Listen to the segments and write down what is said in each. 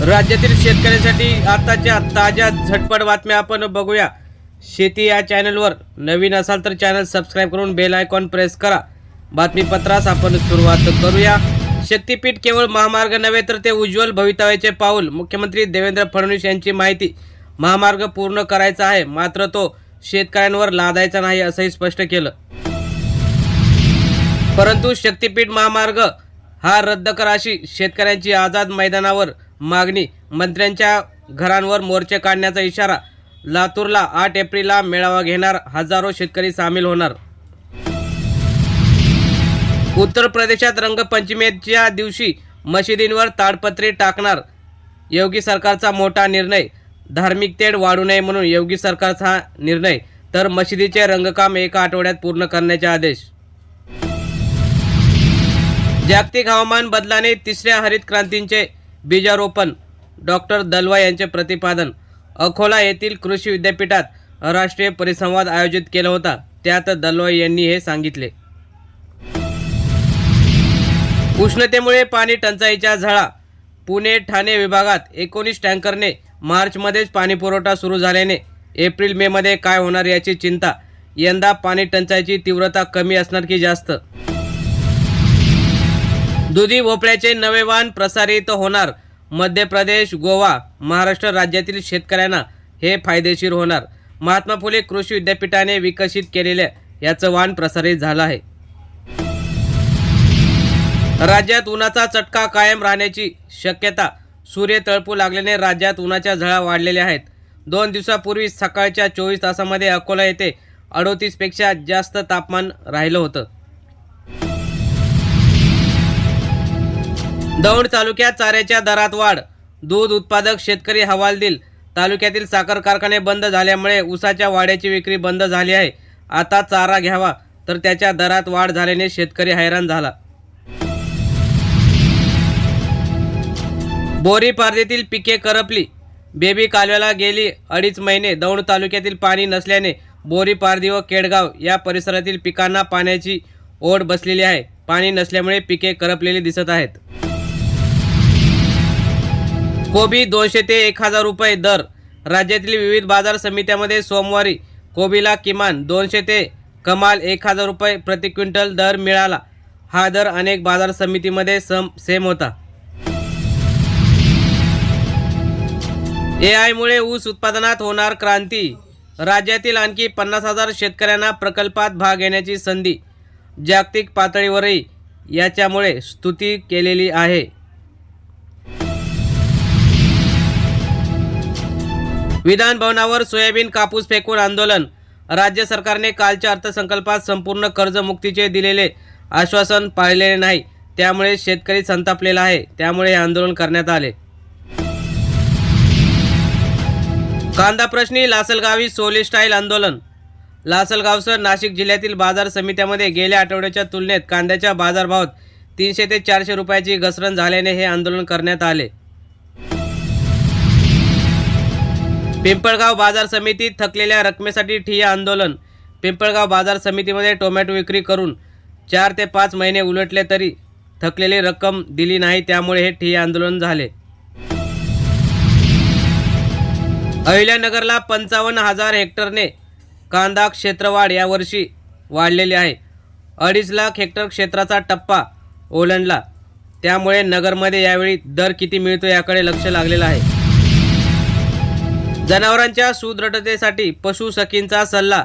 राज्यातील शेतकऱ्यांसाठी आताच्या ताज्या झटपट बातम्या आपण बघूया. शेती या चॅनलवर नवीन असाल तर चॅनल सबस्क्राईब करून बेल आयकॉन प्रेस करा. बातमीपत्रास आपण सुरुवात करूया. शक्तीपीठ केवळ महामार्ग नव्हे तर ते उज्ज्वल भवितव्याचे पाऊल. मुख्यमंत्री देवेंद्र फडणवीस यांची माहिती महामार्ग पूर्ण करायचा आहे. मात्र तो शेतकऱ्यांवर लादायचा नाही असंही स्पष्ट केलं. परंतु शक्तीपीठ महामार्ग हा रद्द करा अशी शेतकऱ्यांची आझाद मैदानावर मागणी. मंत्र्यांच्या घरांवर मोर्चे काढण्याचा इशारा. लातूरला आठ एप्रिलला मेळावा घेणार हजारो शेतकरी सामील होणार. उत्तर प्रदेशात रंगपंचमीच्या दिवशी मशिदींवर ताडपत्री टाकणार. योगी सरकारचा मोठा निर्णय. धार्मिक तेढ वाढू नये म्हणून योगी सरकारचा हा निर्णय. तर मशिदीचे रंगकाम एका आठवड्यात पूर्ण करण्याचे आदेश. जागतिक हवामान बदलाने तिसऱ्या हरित क्रांतींचे बीजारोपण. डॉक्टर दलवाई यांचे प्रतिपादन. अकोला येथील कृषी विद्यापीठात राष्ट्रीय परिसंवाद आयोजित केला होता. त्यात दलवाई यांनी हे सांगितले. उष्णतेमुळे पाणी टंचाईच्या झळा. पुणे ठाणे विभागात एकोणीस टँकरने मार्चमध्येच पाणी पुरवठा सुरू झाल्याने एप्रिल मेमध्ये काय होणार याची चिंता. यंदा पाणी टंचाईची तीव्रता कमी असणार की जास्त? दुधी भोपळ्याचे नवे वाण प्रसारित होणार. मध्य प्रदेश गोवा महाराष्ट्र राज्यातील शेतकऱ्यांना हे फायदेशीर होणार. महात्मा फुले कृषी विद्यापीठाने विकसित केलेल्या याचं वाण प्रसारित झालं आहे. राज्यात उन्हाचा चटका कायम राहण्याची शक्यता सूर्य तळपू लागल्याने राज्यात उन्हाच्या झळा वाढलेल्या आहेत. दोन दिवसापूर्वी सकाळच्या चोवीस तासामध्ये अकोला येथे अडोतीसपेक्षा जास्त तापमान राहिलं होतं. दौंड तालुक्यात चाऱ्याच्या दरात वाढ. दूध उत्पादक शेतकरी हवालदिल तालुक्यातील साखर कारखाने बंद झाल्यामुळे ऊसाच्या वाड्याची विक्री बंद झाली आहे. आता चारा घ्यावा तर त्याच्या दरात वाढ झाल्याने शेतकरी हैराण झाला. बोरी पारदेतील पिके करपली. बेबी कालव्याला गेली अडीच महिने. दौंड तालुक्यातील पाणी नसल्याने बोरी पारदी व केडगाव या परिसरातील पिकांना पाण्याची ओढ बसलेली आहे. पाणी नसल्यामुळे पिके करपलेली दिसत आहेत. कोबी दोनशे ते एक हजार रुपये दर. राज्यातील विविध बाजार समित्यामध्ये सोमवारी कोबीला किमान दोनशे ते कमाल एक हजार रुपये प्रति क्विंटल दर मिळाला. हा दर अनेक बाजार समितीमध्ये सम सेम होता. ए आयमुळे ऊस उत्पादनात होणार क्रांती. राज्यातील आणखी पन्नास हजार शेतकऱ्यांना प्रकल्पात भाग घेण्याची संधी. जागतिक पातळीवरही याच्यामुळे स्तुती केलेली आहे. विधान भवनावर सोयाबीन कापूस फेकून आंदोलन. राज्य सरकारने कालच्या अर्थसंकल्पात संपूर्ण कर्जमुक्तीचे दिलेले आश्वासन पाळलेले नाही. त्यामुळे शेतकरी संतापलेला आहे. त्यामुळे हे आंदोलन करण्यात आले. कांदा प्रश्नी लासलगावी सोली स्टाईल आंदोलन. लासलगावसह नाशिक जिल्ह्यातील बाजार समित्यामध्ये गेल्या आठवड्याच्या तुलनेत कांद्याच्या बाजारभावात तीनशे ते चारशे रुपयाची घसरण झाल्याने हे आंदोलन करण्यात आले. पिंपळगाव बाजार समितीत थकलेल्या रकमेसाठी ठिय्या आंदोलन. पिंपळगाव बाजार समितीमध्ये टोमॅटो विक्री करून चार ते पाच महिने उलटले तरी थकलेली रक्कम दिली नाही त्यामुळे हे ठिय्या आंदोलन झाले. अहिल्यानगरला पंचावन्न हजार हेक्टरने कांदा क्षेत्रवाढ यावर्षी वाढलेली आहे. अडीच लाख हेक्टर क्षेत्राचा टप्पा ओलांडला. त्यामुळे नगरमध्ये यावेळी दर किती मिळतो याकडे लक्ष लागलेलं आहे. जनावरांच्या सुदृढतेसाठी पशुसखींचा सल्ला.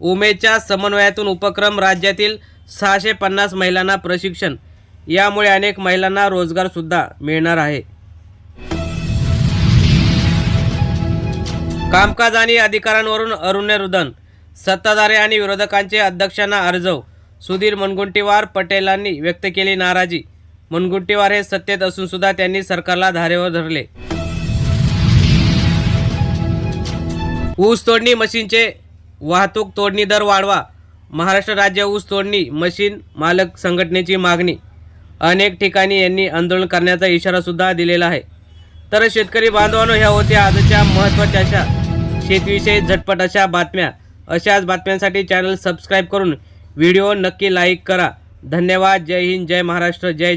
उमेदच्या समन्वयातून उपक्रम राज्यातील सहाशे पन्नास महिलांना प्रशिक्षण. यामुळे अनेक महिलांना रोजगारसुद्धा मिळणार आहे. कामकाज आणि अधिकारांवरून अरुण्य रुदन. सत्ताधारी आणि विरोधकांचे अध्यक्षांना अर्जव. सुधीर मुनगुंटीवार पटेलांनी व्यक्त केली नाराजी. मुनगुंटीवार हे सत्तेत असून सुद्धा त्यांनी सरकारला धारेवर धरले. ऊस तोडणी मशीनचे वाहतूक तोडणी दर वाढवा. महाराष्ट्र राज्य ऊस तोडणी मशीन मालक संघटनेची मागणी. अनेक ठिकाणी यांनी आंदोलन करण्याचा इशारा सुद्धा दिलेला आहे. तर शेतकरी बांधवांनो ह्या होत्या आजच्या महत्त्वाच्या अशा शेतीविषयी झटपट अशा बातम्या. अशाच बातम्यांसाठी चॅनल सबस्क्राईब करून व्हिडिओ नक्की लाईक करा. धन्यवाद. जय हिंद. जय महाराष्ट्र. जय जय